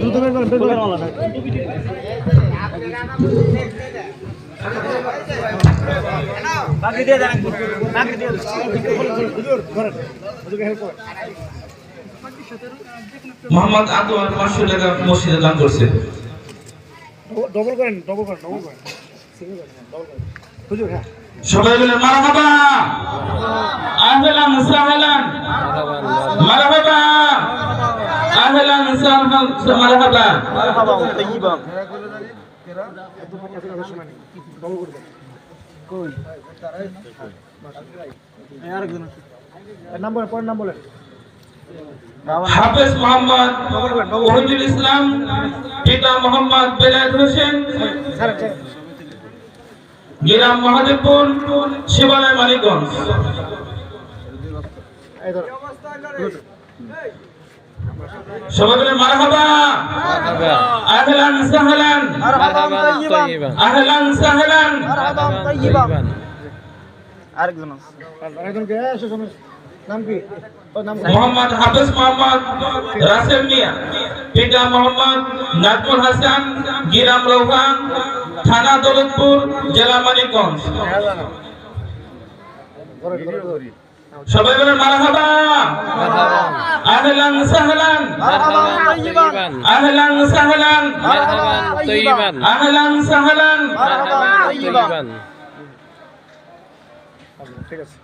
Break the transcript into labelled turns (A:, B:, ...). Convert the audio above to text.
A: দ্রুত বের করেন বের করেন বাকি দিয়ে দেন দিয়ে
B: মোহাম্মদ আদওয়ার পাঁচশো টাকা মসজিদে দান করছে।
A: ডবল করেন ডবল করেন ডবল করেন। ডবল করেন হুজুর হ্যাঁ
B: সবাই বলে মারহাবা আহলান সাহলান। মারহাবা
A: নাম বলেন
B: হাফেজ মোহাম্মদ ওহিদুল ইসলাম পিতা মোহাম্মদ বেলায়েত হোসেন গ্রাম মহাদেবপুর শিবালয় মানিকগঞ্জ। সবাই বলে মারহাবা। আহলান সাহলান। আহলান সাহলান।
A: আরেকজন আছে। আরেকজনকে এসে নাম কি?
B: মোহাম্মদ হাফেজ মোহাম্মদ রাসেল মিয়া। পিতা মোহাম্মদ নাজমুল হাসান গিরাম রৌহান থানা দৌলতপুর জেলা মানিকগঞ্জ। সবাই বলে মারহাবা। আহলান সাহলান আহলান সাহলান আহলান সাহলান
A: ঠিক আছে